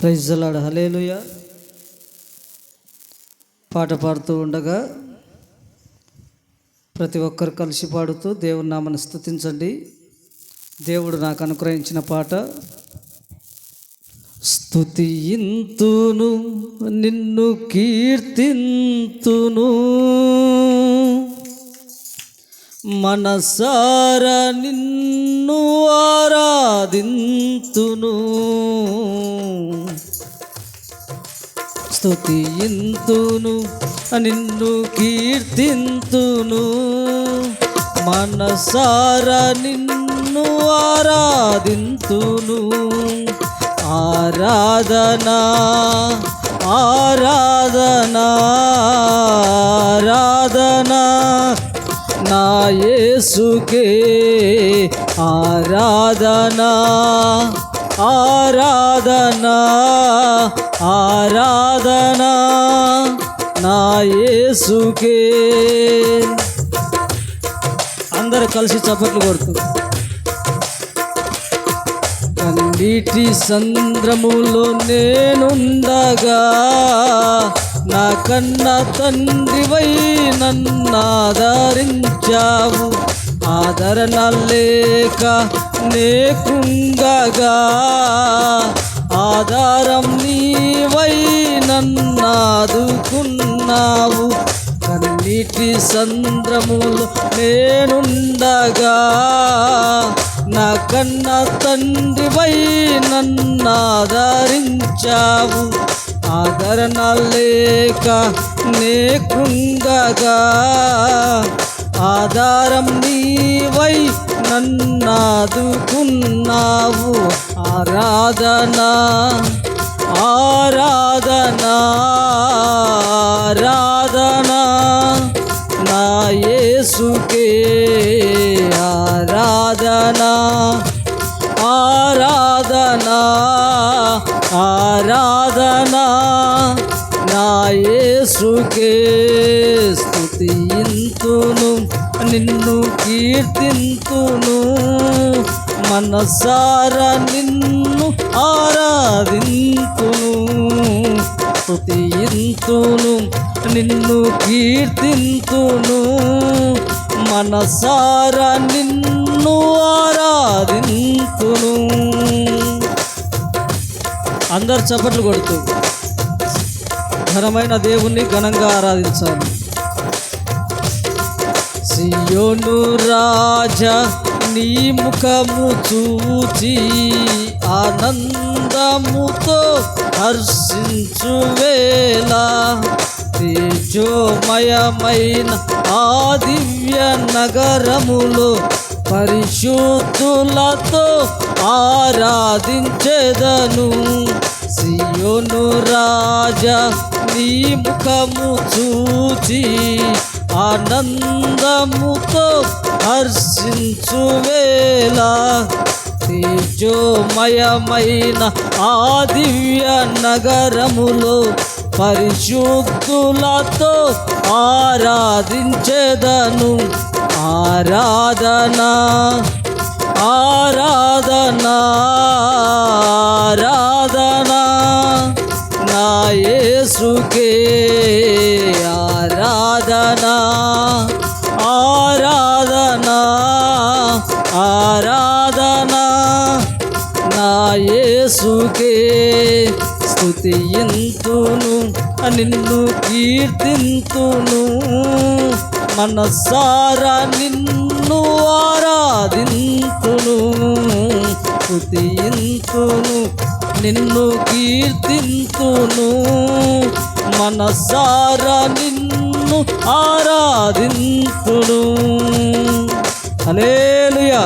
ప్రైజ్లాడు hallelujah పాట పాడుతూ ఉండగా ప్రతి ఒక్కరు కలిసి పాడుతూ దేవుని నామని స్థుతించండి దేవుడు నాకు అనుగ్రహించిన పాట స్థుతియింతును నిన్ను కీర్తింతును. మనసార నిన్ను ఆరాధింతును. స్థుతియింతును నిన్ను కీర్తింతును. మనసార నిన్ను ఆరాధింతును. ఆరాధనా ఆరాధనా ఆరాధనా. నా యేసుకే ఆరాధనా. ఆరాధనా ఆరాధనా నా యేసుకే. అందరు కలిసి చప్పట్లు కొడుతూ. కన్నీటి సంద్రములో నేనుండగా నా కన్న తండ్రివై నన్నాదరించావు ఆదరణ లేక నే ఆధారం నీవై నన్నాదుకున్నావు. కన్నీటి సంద్రములు నేనుండగా నా కన్న తండ్రివై నన్నాదరించావు. ఆదరణ లేక నే కుంగగా ఆధారం నీవై నన్నాదుకున్నావు. ఆరాధనా ఆరాధనా ఆరాధనా. నా యేసుకే ఆరాధనా ఆరాధనా ఆరాధనా. నా యేసుకే స్తుతింతును నిన్ను కీర్తింతును. మనసార నిన్ను ఆరాధింతును. స్తుతింతును నిన్ను కీర్తింతును. మనసార నిన్ను ఆరాధింతును. అందరు చప్పట్లు కొడుతూ ఘనమైన దేవుణ్ణి ఘనంగా ఆరాధించాలి. సియోను రాజా నీ ముఖము చూచి ఆనందముతో హర్షించు వేళ. తేజోమయమైన ఆ దివ్య నగరములో పరిశుద్ధులతో ఆరాధించెదను. సియోను రాజా నీ ముఖము చూచి ఆనందముతో హర్షించు వేళ తేజోమయమైన ఆ దివ్య నగరములో పరిశుద్ధులతో ఆరాధించెదను. ఆరాధనా ఆరాధనా ఆరాధనా. నా యేసుకే ఆరాధనా నా యేసుకే స్తుతింతును నిన్ను కీర్తింతును. మనసారా నిన్ను ఆరాధింతును స్తుతింతును నిన్ను కీర్తింతును. మనసారా నిన్ను ఆరాధింతును. హలేలుయా